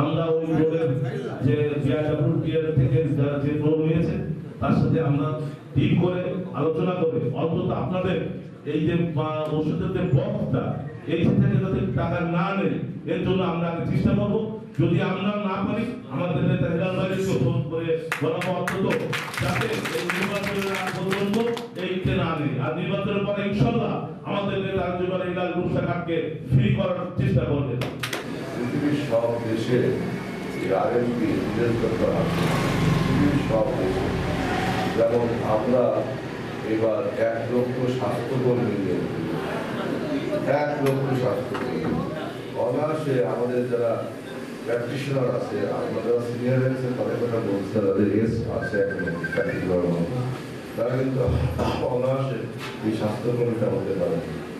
আমরা ওই রোডের যে বিআরডব্লিউটিএর থেকে যারা যে টোল নিয়েছে, তার সাথে আমরা ঠিক করে, আলোচনা করে, অন্তত আপনাদের এই যে ওষুধের যে বক্সটা, এই থেকে যাতে টাকা না নেই, এর জন্য আমরা আগে চেষ্টা করব। যদি আমরা না পারি, আমাদের নেতা হিলাল ভাইকে ফোন করে বলাবো অন্তত, যাতে এই নির্বাচনের আগ পর্যন্ত এইতে না নেই। আর নির্বাচনের পরে ইনশাল্লাহ আমাদের নেতা আঞ্জুমান হিলাল রূপসাখাটকে ফ্রি করার চেষ্টা করবেন পৃথিবীর সব দেশে এই আরএমপি নিয়ন্ত্রণ করা পৃথিবীর সব দেশে। যেমন আমরা এবার এক লক্ষ স্বাস্থ্যকর্মী নিয়োগ। এক লক্ষ স্বাস্থ্যকর্মী। অনায়াসে আমাদের যারা প্র্যাকটিশনার আছে, আমরা যারা সিনিয়র আছে, তাদের কথা বলছে তাদের এস আছে এখনও চাকরি তারা কিন্তু অনায়াসে এই স্বাস্থ্যকর্মীটা হতে পারে